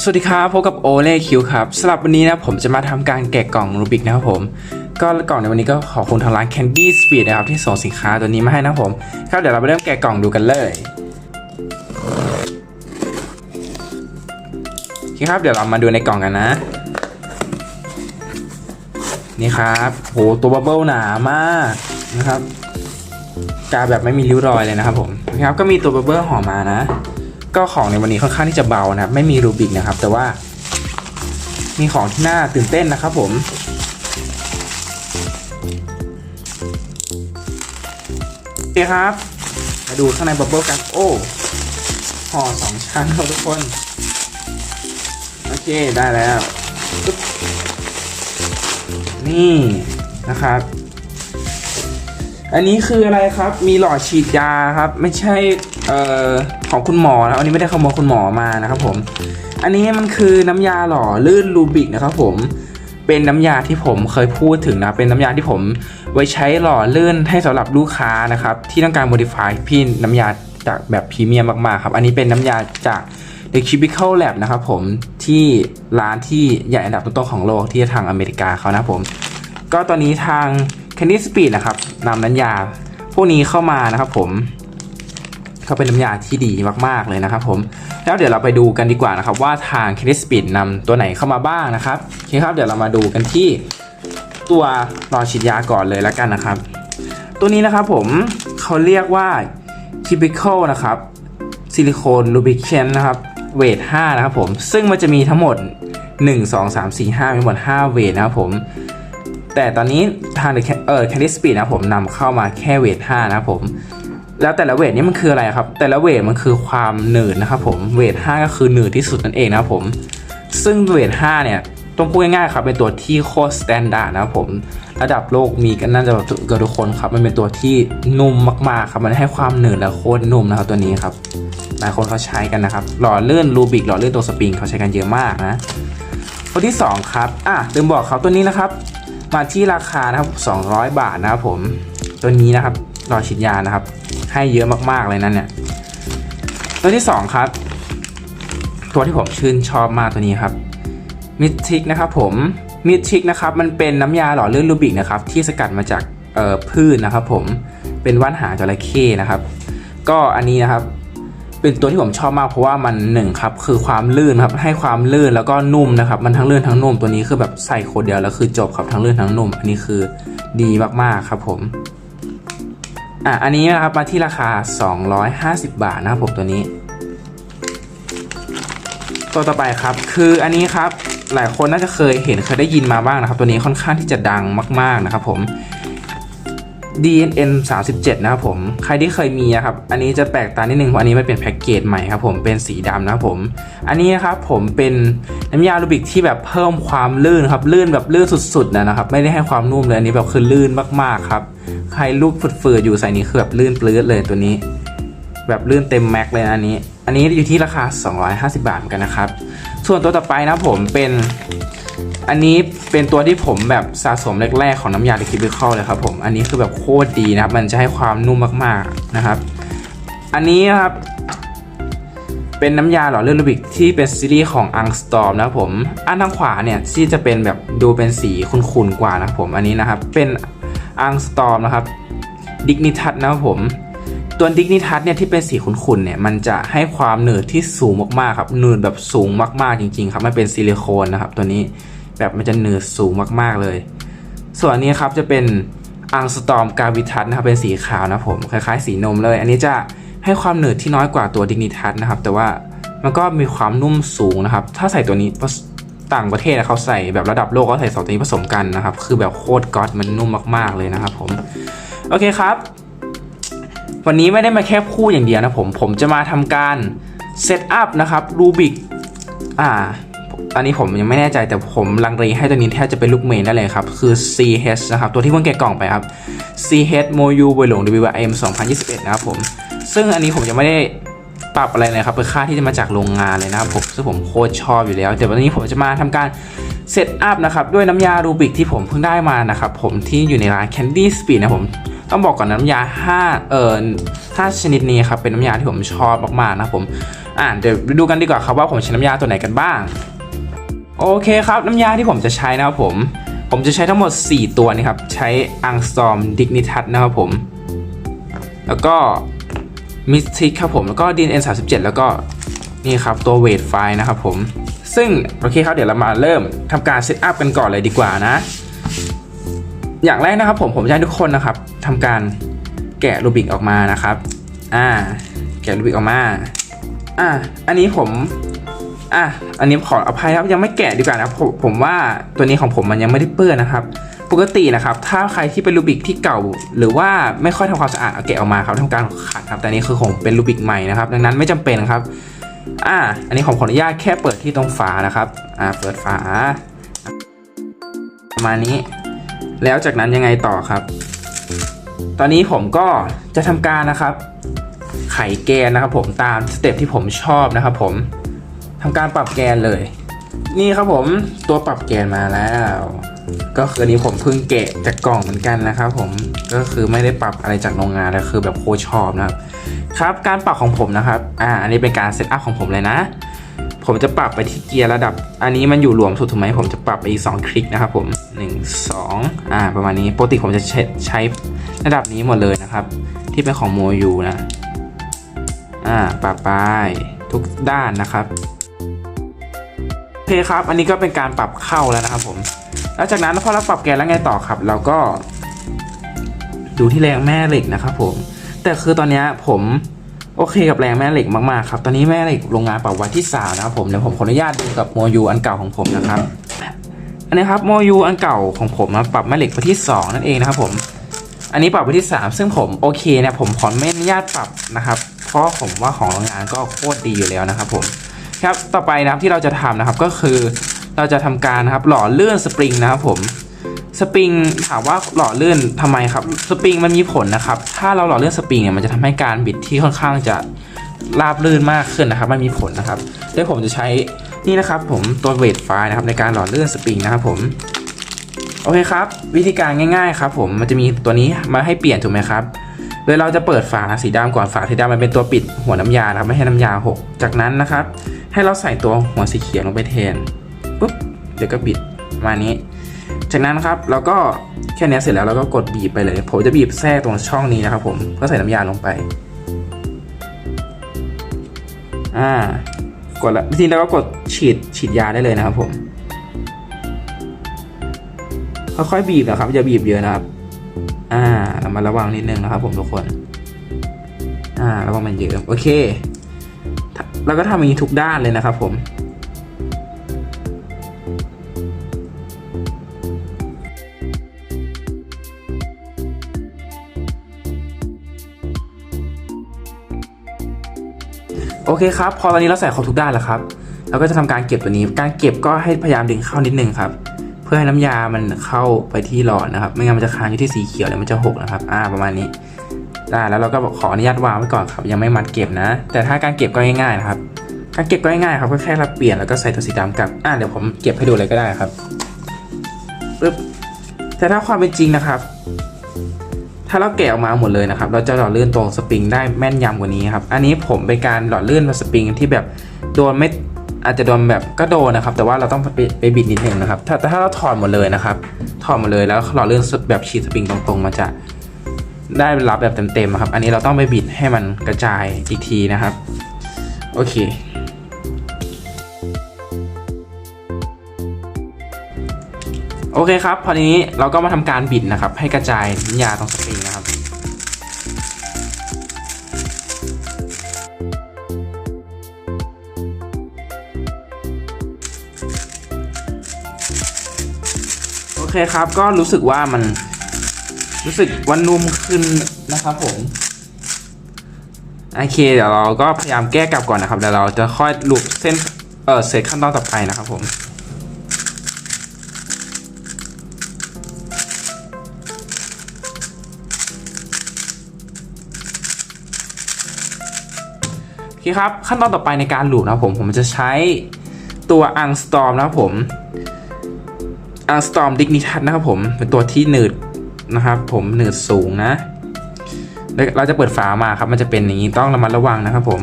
สวัสดีครับพบกับโอเล่คิวครับสำหรับวันนี้นะผมจะมาทำการแกะกล่องรูบิกนะครับผม ก็กล่องในวันนี้ก็ขอบคุณทางร้าน Candy Speed นะครับที่ส่งสินค้าตัวนี้มาให้นะครับผมครับเดี๋ยวเราไปเริ่มแกะกล่องดูกันเลยครับเดี๋ยวเรามาดูในกล่องกันนะ นี่ครับโหตัวบับเบิลหนามากนะครับกาแบบไม่มีริ้วรอยเลยนะครับผมโอเคครับก็มีตัวบับเบิลห่อมานะ ก็ของในวันนี้ค่อนข้างที่จะเบานะครับ ไม่มีรูบิกนะครับ แต่ว่า มีของที่น่าตื่นเต้นนะครับผม โอเคครับ มาดูข้างในบับเบิ้ลกันโอ้ห่อสองชั้นครับทุกคน โอเคได้แล้วนี่นะครับ อันนี้คืออะไรครับ มีหลอดฉีดยาครับ ไม่ใช่ เอ่อของคุณหมอนะอันนี้ไม่ได้ขโมยคุณหมอมานะครับผม อันนี้มันคือน้ำยาหล่อลื่นรูบิกนะครับผมเป็นน้ำยาที่ผมเคยพูดถึงนะ เป็นน้ำยาที่ผมไว้ใช้หล่อลื่นให้สำหรับลูกค้านะครับ ที่ต้องการ modify พี่น้ำยาจากแบบพรีเมียมมากๆครับ อันนี้เป็นน้ำยาจาก The Cubicle Lab นะครับผมที่ร้านที่ใหญ่อันดับต้นๆของโลกที่ทางอเมริกาเขานะผม ก็ตอนนี้ทาง Candy Speed นะครับนำน้ำยาพวกนี้เข้ามานะครับผม ก็เป็นน้ำยาที่ดีมากๆเลยนะครับผมแล้วเดี๋ยวเราไปดูกันดีกว่านะครับว่าทาง Candy Speed นำตัวไหนเข้ามาบ้างนะครับโอเคครับเดี๋ยวเรามาดูกันที่ตัวหลอฉีดยาก่อนเลยแล้วกันนะครับ ตัวนี้นะครับผมเขาเรียกว่า Typical นะครับซิลิโคนลูบิเคนนะครับเวท5นะครับผมซึ่งมันจะมีทั้งหมด 1 2 3 4 5มีทั้งหมด5เวทนะครับผมแต่ตอนนี้ทางเออ Candy Speed นะผมนำเข้ามาแค่เวท5นะครับผม แล้วแต่ละเวทนี่มันคืออะไรครับ แต่ละเวทมันคือความหนืดนะครับผม เวท5ก็คือหนืดที่สุดนั่นเองนะครับผม ซึ่งเวท5เนี่ยต้องพูดง่ายๆครับเป็นตัวที่โคตรสแตนดาร์ดนะครับผม ระดับโลกมีกันน่าจะแบบเกือบทุกคนครับ มันเป็นตัวที่นุ่มมากๆครับ มันให้ความหนืดและโคตรนุ่มนะครับตัวนี้ครับ หลายคนเขาใช้กันนะครับ หล่อเลื่นรูบิกหล่อเลื่นตัวสปริงเขาใช้กันเยอะมากนะตัวที่ 2 ครับ อะลืมบอกครับตัวนี้นะครับ มาที่ราคานะครับ200 บาทนะครับผม ตัวนี้นะครับหลอดฉีดยานะครับ ให้เยอะมากๆเลยนั่นเนี่ย ตัวที่ 2 ครับ ตัวที่ผมชื่นชอบมากตัวนี้ครับมิทิกนะครับผมมิทิกนะครับมันเป็นน้ำยาหล่อเลื่อนรูบิกนะครับที่สกัดมาจากพืชนะครับผมเป็นว่านหางจระเข้นะครับ ก็อันนี้นะครับเป็นตัวที่ผมชอบมากเพราะว่ามันหนึ่งครับคือความลื่นครับให้ความลื่นแล้วก็นุ่มนะครับ มันทั้งลื่นทั้งนุ่มตัวนี้คือแบบใส่โคดเดียวแล้วคือจบครับทั้งลื่นทั้งนุ่ม อันนี้คือดีมากๆครับผม อะอันนี้นะครับมาที่ราคา 250 บาทนะครับผมตัวนี้ ตัวต่อไปครับคืออันนี้ครับหลายคนน่าจะเคยเห็นเคยได้ยินมาบ้างนะครับ ตัวนี้ค่อนข้างที่จะดังมาก ๆนะครับผม DNN 37 นะครับผม ใครที่เคยมีอะครับ อันนี้จะแปลกตานิดนึงเพราะอันนี้มันเป็นแพ็กเกจใหม่ครับผม เป็นสีดำนะครับผม อันนี้นะครับผมเป็นน้ำยาลูบิกที่แบบเพิ่มความลื่นครับ ลื่นแบบลื่นสุดๆนะครับ ไม่ได้ให้ความนุ่มเลย อันนี้แบบคือลื่นมากๆครับ ใครลูกฝืดๆอยู่ใส่นี้คือแบบลื่นปลื้ดเลยตัวนี้ แบบลื่นเต็มแม็กเลยอันนี้ อันนี้อยู่ที่ราคา 250 บาทเหมือนกันนะครับ ส่วนตัวต่อไปนะผมเป็น อันนี้เป็นตัวที่ผมแบบสะสมแรกๆของน้ำยา The Cubicle เลยครับผมอันนี้คือแบบโคตรดีนะครับ มันจะให้ความนุ่มมากๆนะครับ อันนี้นะครับ เป็นน้ำยาหล่อเลื่นลูบิกที่เป็นซีรีส์ของ Angstorm นะครับผม อันทางขวาเนี่ยที่จะเป็นแบบดูเป็นสีขุ่นๆกว่านะครับผมอันนี้นะครับเป็น Angstorm นะครับ Dignitas นะครับผมตัวดิกนิทัศเนี่ยที่เป็นสีขุ่นๆเนี่ยมันจะให้ความหนืดที่สูงมากๆครับหนืดแบบสูงมากๆจริงๆครับมันเป็นซิลิโคนนะครับตัวนี้ แบบมันจะหนืดสูงมากๆเลย ส่วนอันนี้ครับจะเป็นอังสตอมกาวิทัศนะครับเป็นสีขาวนะผมคล้ายๆ สีนมเลย อันนี้จะให้ความหนืดที่น้อยกว่าตัวดิกนิทัศนะครับ แต่ว่ามันก็มีความนุ่มสูงนะครับ ถ้าใส่ตัวนี้ต่างประเทศเขาใส่แบบระดับโลกเขาใส่สองตัวนี้ผสมกันนะครับ คือแบบโคตรก๊อตมันนุ่มมากๆเลยนะครับผมโอเคครับ วันนี้ไม่ได้มาแค่พูดอย่างเดียวนะผม ผมจะมาทำการเซตอัพนะครับรูบิกอ่า อันนี้ผมยังไม่แน่ใจแต่ผมลังเลให้ตัวนี้แทบจะเป็นลูกเมนได้เลยครับ คือ CH นะครับ ตัวที่เพิ่งแกะกล่องไปครับ CH Moyu บวยหลง WM 2021 นะครับผม ซึ่งอันนี้ผมยังไม่ได้ปรับอะไรเลยครับเป็นค่าที่จะมาจากโรงงานเลยนะครับผมซึ่งผมโคตรชอบอยู่แล้ว เดี๋ยววันนี้ผมจะมาทำการเซตอัพนะครับด้วยน้ำยารูบิกที่ผมเพิ่งได้มานะครับผมที่อยู่ในร้าน Candy Speed นะผมต้องบอกก่อนนะน้ำยา 5 เอ่อ5ชนิดนี้ครับเป็นน้ำยาที่ผมชอบมากๆนะครับผมอ่าเดี๋ยวดูกันดีกว่าครับว่าผมใช้น้ำยาตัวไหนกันบ้าง โอเคครับน้ำยาที่ผมจะใช้นะครับผม ผมจะใช้ทั้งหมด 4 ตัวนี่ครับ ใช้อังสตอมดิกนิทัศนะครับผม แล้วก็มิสทิกครับผม แล้วก็ DNN 37แล้วก็นี่ครับตัวเวทไฟนะครับผม ซึ่งโอเคครับเดี๋ยวเรามาเริ่มทำการเซตอัพกันก่อนเลยดีกว่านะ อย่างแรกนะครับผมผมจะให้ทุกคนนะครับทำการแกะรูบิกออกมานะครับ อ่า แกะรูบิกออกมา อ่า อันนี้ผม อะอันนี้ขออภัยครับยังไม่แกะดีกว่านะผมผมว่าตัวนี้ของผมมันยังไม่ได้เปื้อนนะครับ ปกตินะครับ ถ้าใครที่เป็นรูบิกที่เก่า หรือว่าไม่ค่อยทำความสะอาดเอาแกะออกมาครับทำการขัดครับ แต่นี้คือของเป็นรูบิกใหม่นะครับ ดังนั้นไม่จำเป็นครับ อ่าอันนี้ผมขออนุญาตแค่เปิดที่ตรงฝานะครับอ่าเปิดฝาประมาณนี้ แล้วจากนั้นยังไงต่อครับ ตอนนี้ผมก็จะทำการนะครับ ไขแกนนะครับ ผมตามสเต็ปที่ผมชอบนะครับ ผม ทำการปรับแกนเลย นี่ครับผมตัวปรับแกนมาแล้ว ก็คืออันนี้ผมเพิ่งแกะจากกล่องเหมือนกันนะครับผมก็คือไม่ได้ปรับอะไรจากโรงงานแล้วคือแบบโคชอบนะครับครับการปรับของผมนะครับอ่าอันนี้เป็นการเซตอัพของผมเลยนะ ผมจะปรับไปที่เกียร์ระดับ อันนี้มันอยู่รวมสุดถูกไหมผมจะปรับไปอีก 2 คลิกนะครับผม 1 2อ่าประมาณนี้ปกติผมจะใช้ใช้ระดับนี้หมดเลยนะครับ ที่เป็นของโมยูนะอ่าปรับไปทุกด้านนะครับ เคครับ อันนี้ก็เป็นการปรับเข้าแล้วนะครับผมแล้วจากนั้นพอเราปรับแกนแล้วไงต่อครับ เราก็ ดูที่แรงแม่เหล็กนะครับผม แต่คือตอนนี้ผมโอเคกับแรงแม่เหล็กมากๆครับ ตอนนี้แม่เหล็กโรงงานปรับไว้ที่3นะครับผมเดี๋ยวผมขออนุญาตดูกับโมยูอันเก่าของผมนะครับอันนี้ครับโมยูอันเก่าของผมนะปรับแม่เหล็กไปที่ 2 นั่นเองนะครับผมอันนี้ปรับไปที่ 3 ซึ่งผมโอเคเนี่ยผมขอไม่อนุญาตปรับนะครับ เพราะผมว่าของโรงงานก็โคตรดีอยู่แล้วนะครับผม ครับต่อไปนะครับที่เราจะทำนะครับก็คือเราจะทำการนะครับหล่อเลื่อนสปริงนะครับผมสปริงถามว่าหล่อเลื่อนทำไมครับสปริงมันมีผลนะครับถ้าเราหล่อเลื่อนสปริงเนี่ยมันจะทำให้การบิดที่ค่อนข้างจะราบลื่นมากขึ้นนะครับมันมีผลนะครับโดยผมจะใช้นี่นะครับผมตัวเวทไฟนะครับในการหล่อเลื่อนสปริงนะครับผมโอเคครับวิธีการง่ายๆครับผมมันจะมีตัวนี้มาให้เปลี่ยนถูกไหมครับ โดยเราจะเปิดฝาสีดำก่อนฝาสีดำมันเป็นตัวปิดหัวน้ำยานะครับไม่ให้น้ำยาหก จากนั้นนะครับ ให้เราใส่ตัวหัวสีเขียวลงไปแทนปุ๊บเดี๋ยวก็บิดประมาณนี้ จากนั้นครับเราก็แค่นี้เสร็จแล้วเราก็กดบีบไปเลย ผมจะบีบแทรกตรงช่องนี้นะครับผมเพื่อใส่น้ำยาลงไปอ่ากดแล้วทีนี้เราก็กดฉีดฉีดยาได้เลยนะครับผมค่อยๆบีบนะครับอย่าบีบเยอะนะครับ อ่าเรามาระวังนิดนึงนะครับผมทุกคน อ่าระวังมันเยอะโอเคเราก็ทำอย่างนี้ทุกด้านเลยนะครับผมโอเคครับ พอตอนนี้เราใส่ครบทุกด้านแล้วครับ เราก็จะทำการเก็บตัวนี้ การเก็บก็ให้พยายามดึงเข้านิดนึงครับ พื่อให้น้ำยามันเข้าไปที่หลอดนะครับ ไม่งั้นมันจะค้างอยู่ที่สีเขียวแล้วมันจะหกนะครับ อ่า ประมาณนี้ได้แล้วเราก็ขออนุญาตวางไว้ก่อนครับ ยังไม่มัดเก็บนะ แต่ถ้าการเก็บก็ง่ายๆนะครับ การเก็บก็ง่ายๆครับก็แค่เราเปลี่ยนแล้วก็ใส่ตัวสีดำกลับ อ่าเดี๋ยวผมเก็บให้ดูเลยก็ได้ครับปึ๊บแต่ถ้าความเป็นจริงนะครับ ถ้าเราแกะออกมาหมดเลยนะครับ เราจะหล่อลื่นตรงสปริงได้แม่นยำกว่านี้ครับ อันนี้ผมเป็นการหล่อลื่นสปริงที่แบบโดนไม่ อาจจะโดนแบบก็โดนนะครับ แต่ว่าเราต้องไปไปบิดนิดนึงนะครับถ้าแต่ถ้าเราถอดหมดเลยนะครับ ถอดหมดเลยแล้วหล่อลื่อนแบบฉีดสปริงตรงๆมันจะได้รับแบบเต็มๆครับ อันนี้เราต้องไปบิดให้มันกระจายอีกทีนะครับ โอเค โอเคครับ พอทีนี้เราก็มาทำการบิดนะครับ ให้กระจายน้ำยาตรงสปริงนะครับ คครับ ก็รู้สึกว่ามันรู้สึกว่านุ่มขึ้นนะครับผมโอเคเดี๋ยวเราก็พยายามแก้กลับก่อนนะครับเดี๋ยวเราจะค่อยลูบเส้นเออเสร็จขั้นตอนต่อไปนะครับผมโอเคครับขั้นตอนต่อไปในการลูบนะครับผมผมจะใช้ตัวอังสตอมนะครับผม อังสตอมดิกนิทัศนะครับผมเป็นตัวที่หนืดนะครับผมหนืดสูงนะเราจะเปิดฝามาครับมันจะเป็นอย่างนี้ต้องระมัดระวังนะครับผม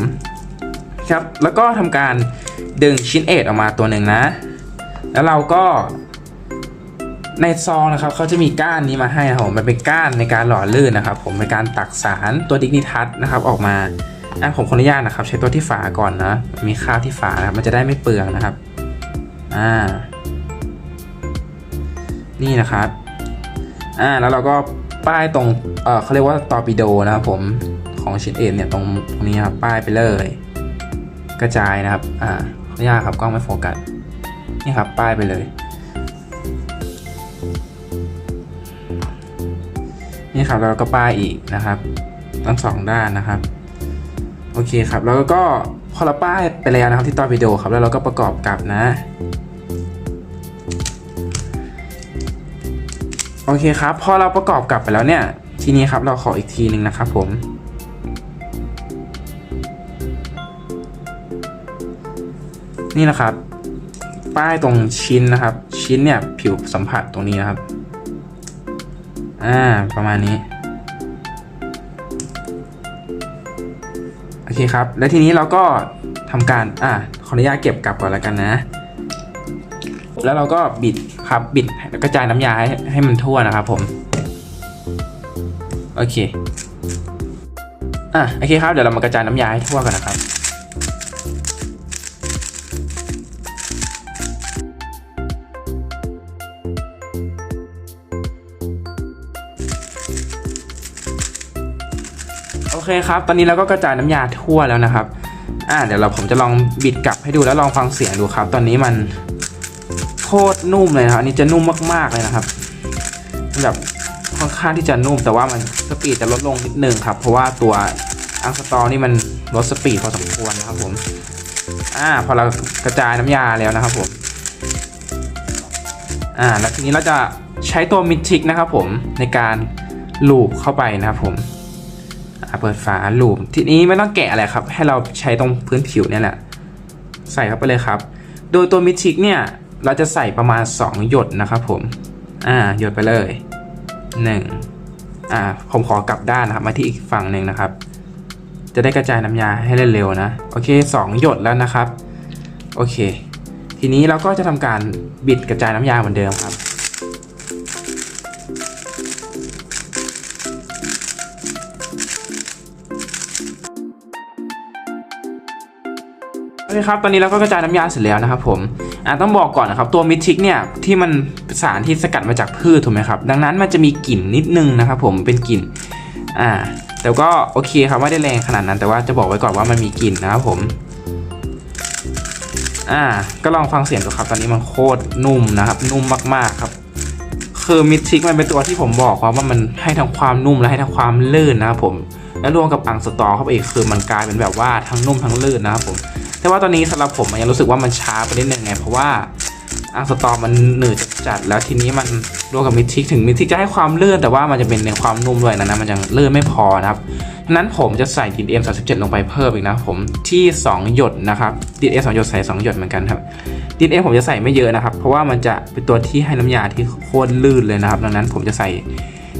ครับแล้วก็ทำการดึงชิ้นเอ็ดออกมาตัวหนึ่งนะ แล้วเราก็ในซองนะครับเขาจะมีก้านนี้มาให้นะครับผมมันเป็นก้านในการหล่อลื่นนะครับ ผมในการตักสารตัวดิกนิทัศนะครับออกมาอะผมขออนุญาตนะครับ ใช้ตัวที่ฝาก่อนนะมีคราบที่ฝานะครับมันจะได้ไม่เปลืองนะครับอ่า นี่นะครับอ่าแล้วเราก็ป้ายตรงเออเขาเรียกว่าตอร์ปิโดนะครับผมของชิ้นเอ็นเนี่ยตรงตรงนี้ครับป้ายไปเลย กระจายนะครับอ่าขออนุญาตครับกล้องไม่โฟกัสนี่ครับป้ายไปเลยนี่ครับแล้วเราก็ป้ายอีกนะครับทั้งสองด้านนะครับโอเคครับแล้วก็พอเราป้ายไปแล้วนะครับที่ตอนวิดีโอครับแล้วเราก็ประกอบกับนะ โอเคครับ พอเราประกอบกลับไปแล้วเนี่ย ทีนี้ครับเราขออีกทีหนึ่งนะครับผม นี่นะครับ ป้ายตรงชิ้นนะครับ ชิ้นเนี่ยผิวสัมผัสตรงนี้นะครับ อ่า ประมาณนี้ โอเคครับ แล้วทีนี้เราก็ทำการ อ่าขออนุญาตเก็บกลับก่อนแล้วกันนะ แล้วเราก็บิดครับบิดแล้วกระจายน้ำยาให้ให้มันทั่วนะครับผมโอเคอะโอเคครับเดี๋ยวเรามากระจายน้ำยาให้ทั่วกันนะครับโอเคครับ ตอนนี้เราก็กระจายน้ำยาทั่วแล้วนะครับ อ่าเดี๋ยวเราผมจะลองบิดกลับให้ดูแล้วลองฟังเสียงดูครับ ตอนนี้มัน โคตรนุ่มเลยนะครับอันนี้จะนุ่มมากๆเลยนะครับแบบค่อนข้างที่จะนุ่มแต่ว่ามันสปีดจะลดลงนิดนึงครับ เพราะว่าตัวอังสตอนี่มันลดสปีดพอสมควรนะครับผมอ่าพอเรากระจายน้ำยาแล้วนะครับผมอ่าแล้วทีนี้เราจะใช้ตัวมิทิกนะครับผมในการลูบเข้าไปนะครับผมเปิดฝาลูปทีนี้ไม่ต้องแกะอะไรครับ ให้เราใช้ตรงพื้นผิวเนี่ยแหละ ใส่เข้าไปเลยครับ โดยตัวมิทิกเนี่ย เราจะใส่ประมาณ 2 หยดนะครับผม อ่า หยดไปเลย 1 อ่า ผมขอกลับด้านนะครับ มาที่อีกฝั่งหนึ่งนะครับ จะได้กระจายน้ำยาให้เร็วๆนะ โอเค 2 หยดแล้วนะครับ โอเค ทีนี้เราก็จะทำการบิดกระจายน้ำยาเหมือนเดิมครับโอเคครับ ตอนนี้เราก็กระจายน้ำยาเสร็จแล้วนะครับผม อ่าต้องบอกก่อนนะครับตัวมิทิกเนี่ยที่มันสารที่สกัดมาจากพืชถูกไหมครับดังนั้นมันจะมีกลิ่นนิดนึงนะครับผมเป็นกลิ่นอ่าแต่ก็โอเคครับไม่ได้แรงขนาดนั้น แต่ว่าจะบอกไว้ก่อนว่ามันมีกลิ่นนะครับผมอ่าก็ลองฟังเสียงดูครับ ตอนนี้มันโคตรนุ่มนะครับ นุ่มมากๆครับ คือมิทิกมันเป็นตัวที่ผมบอกว่าว่ามันให้ทั้งความนุ่มและให้ทั้งความลื่นนะครับผม แล้วรวมกับอังสตอเข้าไปอีกคือมันกลายเป็นแบบว่าทั้งนุ่มทั้งลื่นนะครับผมแต่ว่าตอนนี้สำหรับผมยังรู้สึกว่ามันช้าไปนิดนึงไงเพราะว่าอังสตอมันหนืดจัดแล้วทีนี้มันรวมกับมิทิกถึงมิทิกจะให้ความลื่นแต่ว่ามันจะเป็นในความนุ่มด้วยนะนะมันยังลื่นไม่พอนะครับดังนั้นผมจะใส่ดินเอ็มสาลงไปเพิ่มอีกนะผมที่ 2 หยดนะครับดินเอ็มสหยดใส่ 2 หยดเหมือนกันครับดินเอ็มผมจะใส่ไม่เยอะนะครับ เพราะว่ามันจะเป็นตัวที่ให้น้ำยาที่โคตรลื่นเลยนะครับ ดังนั้นผมจะใส่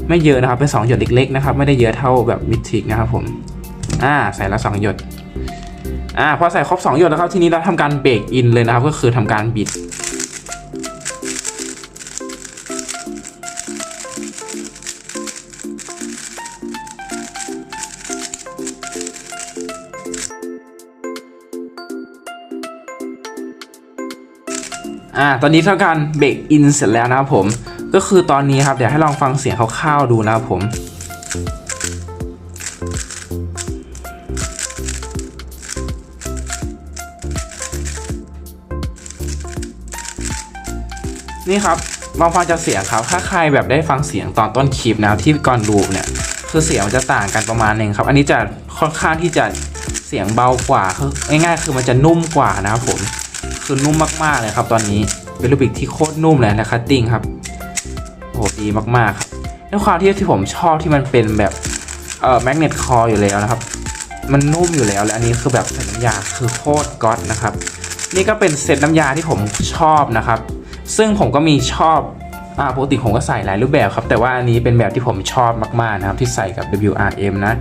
ไม่เยอะนะครับ เป็น 2 หยดเล็กๆนะครับ ไม่ได้เยอะเท่าแบบมิทิกนะครับผม อ่า ใส่ละ 2 หยด อ่า พอใส่ครบ 2 หยดแล้วครับ ทีนี้เราทำการเบรกอินเลยนะครับ ก็คือทำการบิดอ่า ตอนนี้เทำการเบรกอินเสร็จแล้วนะครับผม ก็คือตอนนี้ครับเดี๋ยวให้ลองฟังเสียงคร่าวๆดูนะครับผมนี่ครับลองฟังจากเสียงครับ ถ้าใครแบบได้ฟังเสียงตอนต้นคลิปนะครับที่ก่อนดูเนี่ย คือเสียงมันจะต่างกันประมาณหนึ่งครับ อันนี้จะค่อนข้างที่จะเสียงเบากว่าคือง่ายๆ คือมันจะนุ่มกว่านะครับผม คือนุ่มมากๆเลยครับตอนนี้ เป็นรูบิกที่โคตรนุ่มเลยนะคัตติ้งครับ โอ้โหดีมากๆครับด้วยความที่ที่ผมชอบที่มันเป็นแบบเอ่อแมกเนตคออยู่แล้วนะครับ มันนุ่มอยู่แล้วและอันนี้คือแบบใส่น้ำยาคือโคตรก๊อตนะครับ นี่ก็เป็นเซตน้ำยาที่ผมชอบนะครับ ซึ่งผมก็มีชอบอ่าปกติผมก็ใส่หลายรูปแบบครับ แต่ว่าอันนี้เป็นแบบที่ผมชอบมากๆนะครับ ที่ใส่กับ WRM นะ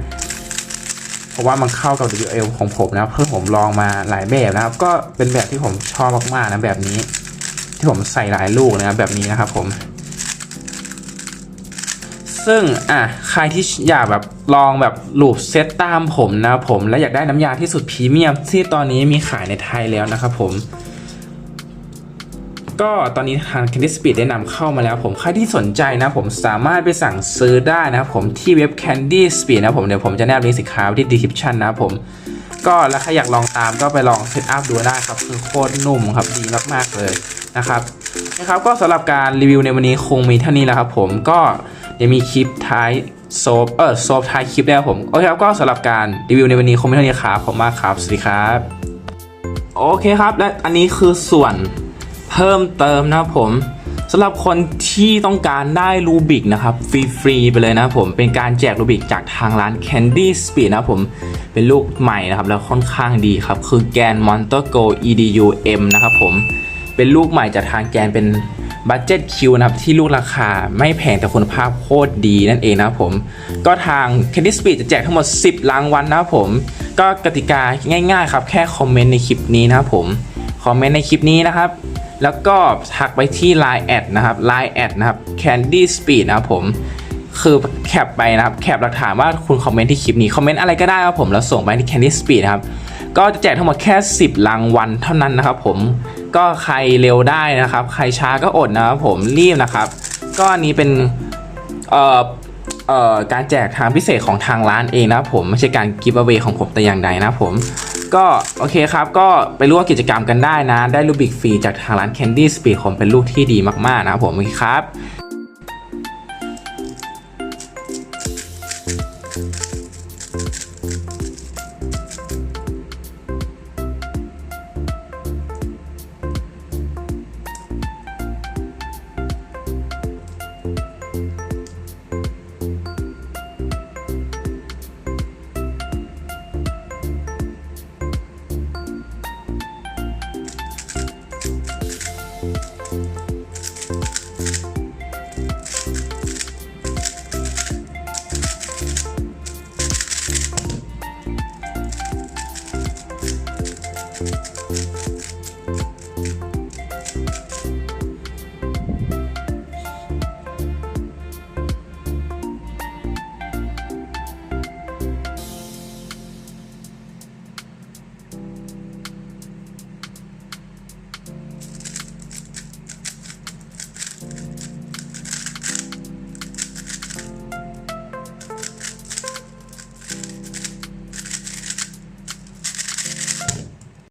เพราะว่ามันเข้ากับ WL ของผมนะเพื่อผมลองมาหลายแบบนะครับ ก็เป็นแบบที่ผมชอบมากๆนะแบบนี้ ที่ผมใส่หลายลูกนะครับแบบนี้นะครับผม ซึ่งอะใครที่อยากแบบลองแบบลูปเซตตามผมนะผมและอยากได้น้ำยาที่สุดพรีเมียมที่ตอนนี้มีขายในไทยแล้วนะครับผม ก็ตอนนี้ทาง Candy Speed ได้นำเข้ามาแล้วผมใครที่สนใจนะผมสามารถไปสั่งซื้อได้นะครับผมที่เว็บ Candy Speed นะผมเดี๋ยวผมจะแนบลิงก์สินค้าไว้ที่ description นะผมก็แล้วใครอยากลองตามก็ไปลองเซตอัพดูได้ครับ คือโคตรนุ่มครับดีมาก ๆ เลยนะครับนะครับ ก็สำหรับการรีวิวในวันนี้คงมีเท่านี้แล้วครับผมก็ ยวมีคลิปท้ายโซฟเออโซฟท้ายคลิปแล้ผมโอเคครับก็สำหรับการรีวิวในวันนี้คงไมีเท่านี้ครับผมมากครับ สวัสดีครับ โอเคครับ และอันนี้คือส่วนเพิ่มเติมนะครับผมสำหรับคนที่ต้องการได้รูบิกนะครับฟรีๆไปเลยนะผมเป็นการแจกรูบิกจากทางร้าน Candy Speed นะครับผมเป็นลูกใหม่นะครับแล้วค่อนข้างดีครับ คือแกน Monster Go EDU M นะครับผมเป็นลูกใหม่จากทางแกนเป็น บัตเจ็ตคิวนะครับที่ลูกราคาไม่แพงแต่คุณภาพโคตรดีนั่นเองนะครับผม ก็ทาง Candy Speed จะแจกทั้งหมด 10 รางวัลนะครับผม ก็กติกาง่ายๆครับ แค่คอมเมนต์ในคลิปนี้นะครับผม คอมเมนต์ในคลิปนี้นะครับ แล้วก็ทักไปที่ Line แอดนะครับ Line แอดนะครับ Candy Speed นะครับผมคือแคปไปนะครับ แคปหลักฐานว่าคุณคอมเมนต์ที่คลิปนี้ คอมเมนต์อะไรก็ได้ครับผม แล้วส่งไปที่ Candy Speed นะครับ ก็จะแจกทั้งหมดแค่ 10รางวัลเท่านั้นนะครับผมก็ใครเร็วได้นะครับ ใครช้าก็อดนะครับผมรีบนะครับ ก็อันนี้เป็นเอ่อเอ่อการแจกทางพิเศษของทางร้านเองนะครับผมไม่ใช่การกิฟต์เวของผมแต่อย่างใดนะครับผมก็โอเคครับก็ไปร่วมกิจกรรมกันได้นะ ได้ลูกบิกฟรีจากทางร้าน Candy Speed ผมเป็นลูกที่ดีมากๆนะครับผมโอเคครับ